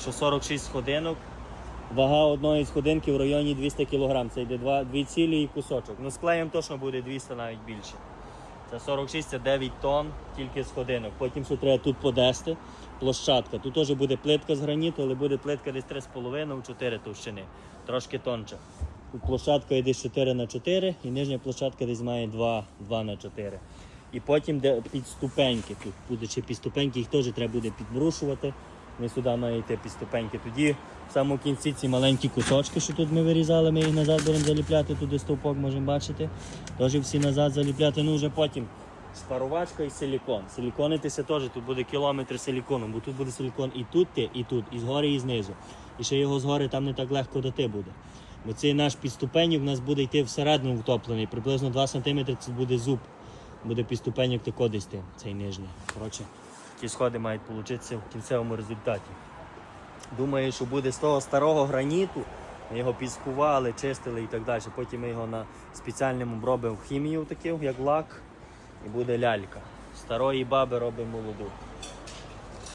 Що 46 сходинок, вага одної сходинки в районі 200 кг. Це йде два, дві цілі і кусочок. Ну, з клеєм точно буде 200 навіть більше. Це 46, це 9 тонн, тільки сходинок. Потім що треба тут подести, площадка. Тут теж буде плитка з граніту, але буде плитка десь 3,5-4 товщини, трошки тонче. Тут площадка йде 4 на 4 і нижня площадка десь має 2, 2 на 4. І потім де підступеньки. Тут буде ще підступеньки, їх теж треба буде підбрушувати. Ми сюди має йти підступеньки. Тоді в самому кінці ці маленькі кусочки, що тут ми вирізали, ми їх назад будемо заліпляти, туди стовпок можемо бачити. Теж всі назад заліпляти. Ну вже потім шпарувачка і силікон. Силіконитися теж тут буде кілометр силікону, бо тут буде силікон і тут, і тут, і згори, і знизу. І ще його згори там не так легко дати буде. Бо цей наш підступеньок у нас буде йти всередину втоплений, приблизно 2 см це буде зуб. Буде підступеньок тако десь тим, цей нижній. Коротше, ті сходи мають вийти в кінцевому результаті. Думаю, що буде з того старого граніту. Ми його піскували, чистили і так далі. Потім ми його на спеціальному обробимо хімію таку, як лак, і буде лялька. Старої баби робимо молоду.